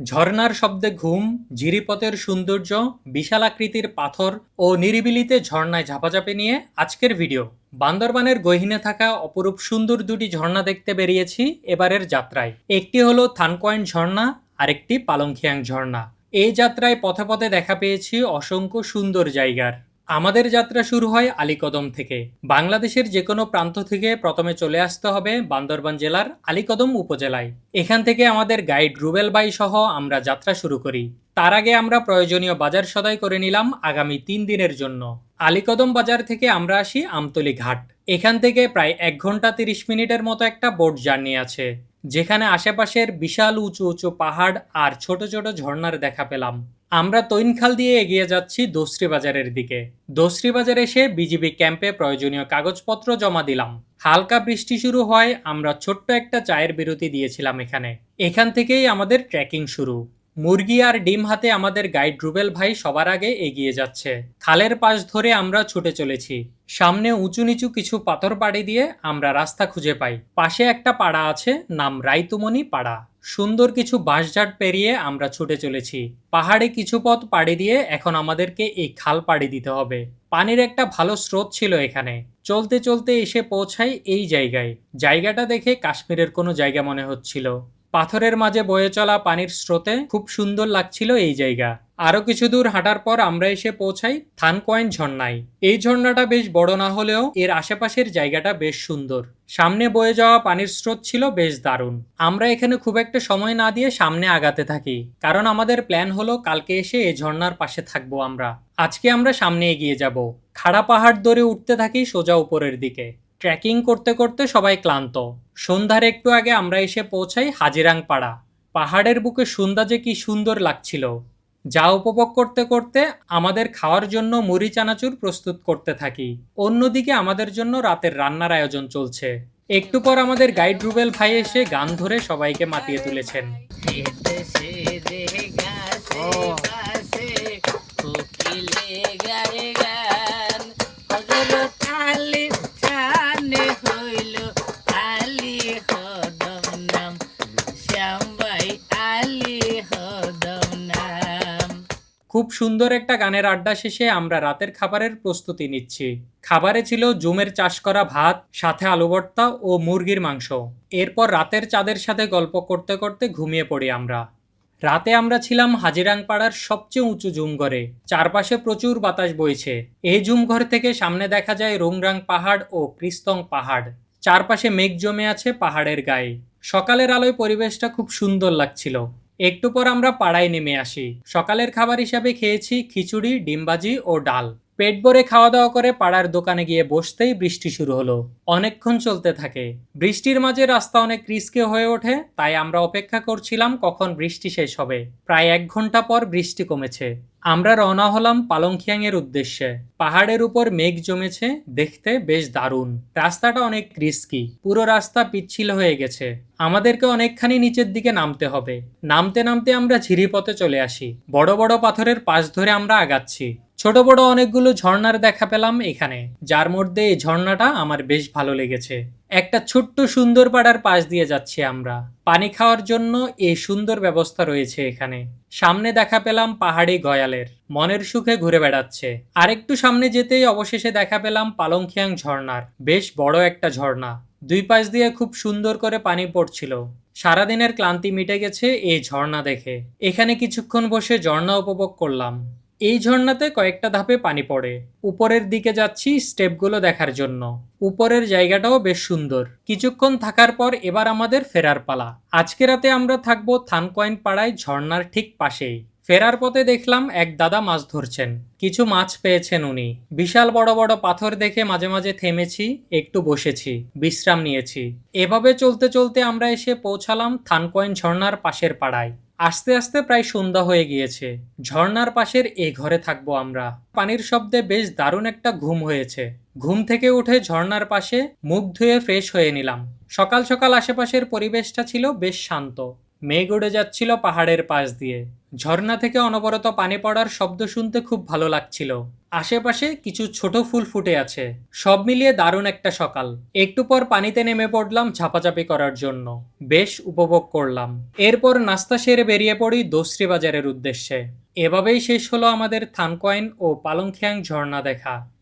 ঝর্ণার শব্দে ঘুম ঝিরিপথের সৌন্দর্য বিশাল আকৃতির পাথর ও নিরিবিলিতে ঝর্ণায় ঝাপাঝাপি নিয়ে আজকের ভিডিও। বান্দরবানের গহিনে থাকা অপরূপ সুন্দর দুটি ঝর্ণা দেখতে বেরিয়েছি এবারের যাত্রায়। একটি হলো থানকয়েন ঝর্ণা, আরেকটি পালংখিয়াং ঝর্ণা। এই যাত্রায় পথে পথে দেখা পেয়েছি অসংখ্য সুন্দর জায়গার। আমাদের যাত্রা শুরু হয় আলীকদম থেকে। বাংলাদেশের যে কোনো প্রান্ত থেকে প্রথমে চলে আসতে হবে বান্দরবান জেলার আলীকদম উপজেলায়। এখান থেকে আমাদের গাইড রুবেল বাই সহ আমরা যাত্রা শুরু করি। তার আগে আমরা প্রয়োজনীয় বাজার সদাই করে নিলাম আগামী তিন দিনের জন্য। আলীকদম বাজার থেকে আমরা আসি আমতলি ঘাট। এখান থেকে প্রায় এক ঘণ্টা তিরিশ মিনিটের মতো একটা বোট জার্নি আছে। যেখানে আশেপাশের বিশাল উঁচু উঁচু পাহাড় আর ছোট ছোট ঝর্ণার দেখা পেলাম। আমরা তৈনখাল দিয়ে এগিয়ে যাচ্ছি দোসরি বাজারের দিকে। দোসরি বাজারে এসে বিজিবি ক্যাম্পে প্রয়োজনীয় কাগজপত্র জমা দিলাম। হালকা বৃষ্টি শুরু হয়, আমরা ছোট্ট একটা চায়ের বিরতি দিয়েছিলাম এখানে। এখান থেকেই আমাদের ট্রেকিং শুরু। মুরগি আর ডিম হাতে আমাদের গাইড রুবেল ভাই সবার আগে এগিয়ে যাচ্ছে। খালের পাশ ধরে আমরা ছুটে চলেছি। সামনে উঁচু নিচু কিছু পাথর পাড়ি দিয়ে আমরা রাস্তা খুঁজে পাই। পাশে একটা পাড়া আছে, নাম রাইতুমনি পাড়া। সুন্দর কিছু বাঁশঝাট পেরিয়ে আমরা ছুটে চলেছি। পাহাড়ে কিছু পথ পাড়ি দিয়ে এখন আমাদেরকে এই খাল পাড়ি দিতে হবে। পানির একটা ভালো স্রোত ছিল এখানে। চলতে চলতে এসে পৌঁছাই এই জায়গায়। জায়গাটা দেখে কাশ্মীরের কোনো জায়গা মনে হচ্ছিল। পাথরের মাঝে বয়ে চলা পানির স্রোতে খুব সুন্দর লাগছিল এই জায়গা। আরও কিছু দূর হাঁটার পর আমরা এসে পৌঁছাই থানকয়েন ঝর্ণায়। এই ঝর্ণাটা বেশ বড় না হলেও এর আশেপাশের জায়গাটা বেশ সুন্দর। সামনে বয়ে যাওয়া পানির স্রোত ছিল বেশ দারুণ। আমরা এখানে খুব একটা সময় না দিয়ে সামনে আগাতে থাকি, কারণ আমাদের প্ল্যান হলো কালকে এসে এই ঝর্ণার পাশে থাকব আমরা। আজকে আমরা সামনে এগিয়ে যাব। খাড়া পাহাড় ধরে উঠতে থাকি সোজা উপরের দিকে। ট্রেকিং করতে করতে সবাই ক্লান্ত। সন্ধ্যার একটু আগে আমরা এসে পৌঁছাই হাজিরাং পাড়া পাহাড়ের বুকে সন্ধ্যা যে কি সুন্দর লাগছিল। যা উপভোগ করতে করতে আমাদের খাওয়ার জন্য মুড়ি চানাচুর প্রস্তুত করতে থাকি। অন্যদিকে আমাদের জন্য রাতের রান্নার আয়োজন চলছে। একটু পর আমাদের গাইড রুবেল ভাই এসে গান ধরে সবাইকে মাতিয়ে তুলেছেন। এদেশে খুব সুন্দর একটা গানের আড্ডা শেষে আমরা রাতের খাবারের প্রস্তুতি নিচ্ছি। খাবারে ছিল জুমের চাষ করা ভাত, সাথে আলু ভর্তা ও মুরগির মাংস। এরপর রাতের চাঁদের সাথে গল্প করতে করতে ঘুমিয়ে পড়ি আমরা। রাতে আমরা ছিলাম হাজিরাং পাড়ার সবচেয়ে উঁচু জুমঘরে চারপাশে প্রচুর বাতাস বইছে। এই জুমঘর থেকে সামনে দেখা যায় রোংরাং পাহাড় ও ক্রিস্তং পাহাড়। চারপাশে মেঘ জমে আছে পাহাড়ের গায়ে। সকালের আলোয় পরিবেশটা খুব সুন্দর লাগছিল। একটু পর আমরা পাড়ায় নেমে আসি। সকালের খাবার হিসাবে খেয়েছি খিচুড়ি, ডিমবাজি ও ডাল। পেট ভরে খাওয়া দাওয়া করে পাড়ার দোকানে গিয়ে বসতেই বৃষ্টি শুরু হলো। অনেকক্ষণ চলতে থাকে। বৃষ্টির মাঝে রাস্তা অনেক রিস্কে হয়ে ওঠে, তাই আমরা অপেক্ষা করছিলাম কখন বৃষ্টি শেষ হবে। প্রায় এক ঘণ্টা পর বৃষ্টি কমেছে। আমরা রওনা হলাম পালংখিয়াং এর উদ্দেশ্যে। পাহাড়ের উপর মেঘ জমেছে, দেখতে বেশ দারুণ। রাস্তাটা অনেক রিস্কি পুরো রাস্তা পিচ্ছিল হয়ে গেছে। আমাদেরকে অনেকখানি নিচের দিকে নামতে হবে। নামতে নামতে আমরা ঝিরিপথে চলে আসি। বড় বড় পাথরের পাশ ধরে আমরা আগাচ্ছি। ছোট বড় অনেকগুলো ঝর্ণার দেখা পেলাম এখানে। যার মধ্যে এই ঝর্ণাটা আমার বেশ ভালো লেগেছে। একটা ছোট্ট সুন্দর পাড়ার পাশ দিয়ে যাচ্ছি আমরা। পানি খাওয়ার জন্য এই সুন্দর ব্যবস্থা রয়েছে এখানে। সামনে দেখা পেলাম পাহাড়ি গয়ালের। মনের সুখে ঘুরে বেড়াচ্ছে। আরেকটু সামনে যেতেই অবশেষে দেখা পেলাম পালংখিয়াং ঝর্ণার। বেশ বড় একটা ঝর্ণা। দুই পাশ দিয়ে খুব সুন্দর করে পানি পড়ছিল। সারাদিনের ক্লান্তি মিটে গেছে এই ঝর্ণা দেখে। এখানে কিছুক্ষণ বসে ঝর্ণা উপভোগ করলাম। এই ঝর্ণাতে কয়েকটা ধাপে পানি পড়ে। উপরের দিকে যাচ্ছি স্টেপগুলো দেখার জন্য। উপরের জায়গাটাও বেশ সুন্দর। কিছুক্ষণ থাকার পর এবার আমাদের ফেরার পালা। আজকে রাতে আমরা থাকব থানকয়েন পাড়ায় ঝর্ণার ঠিক পাশেই। ফেরার পথে দেখলাম এক দাদা মাছ ধরছেন। কিছু মাছ পেয়েছেন উনি। বিশাল বড় বড় পাথর দেখে মাঝে মাঝে থেমেছি, একটু বসেছি, বিশ্রাম নিয়েছি। এভাবে চলতে চলতে আমরা এসে পৌঁছালাম থানকয়েন ঝর্ণার পাশের পাড়ায়। আস্তে আস্তে প্রায় সন্ধ্যা হয়ে গিয়েছে। ঝর্ণার পাশের এ ঘরে থাকব আমরা। পানির শব্দে বেশ দারুণ একটা ঘুম হয়েছে। ঘুম থেকে উঠে ঝর্ণার পাশে মুখ ধুয়ে ফ্রেশ হয়ে নিলাম। সকাল সকাল আশেপাশের পরিবেশটা ছিল বেশ শান্ত। মেঘ উড়ে যাচ্ছিল পাহাড়ের পাশ দিয়ে। ঝর্ণা থেকে অনবরত পানি পড়ার শব্দ শুনতে খুব ভালো লাগছিল। আশেপাশে কিছু ছোট ফুল ফুটে আছে। সব মিলিয়ে দারুণ একটা সকাল। একটু পর পানিতে নেমে পড়লাম ঝাপাঝাপি করার জন্য। বেশ উপভোগ করলাম। এরপর নাস্তা সেরে বেরিয়ে পড়ি দোসরি বাজারের উদ্দেশ্যে। এভাবেই শেষ হলো আমাদের থানকয়েন ও পালংখিয়াং ঝর্ণা দেখা।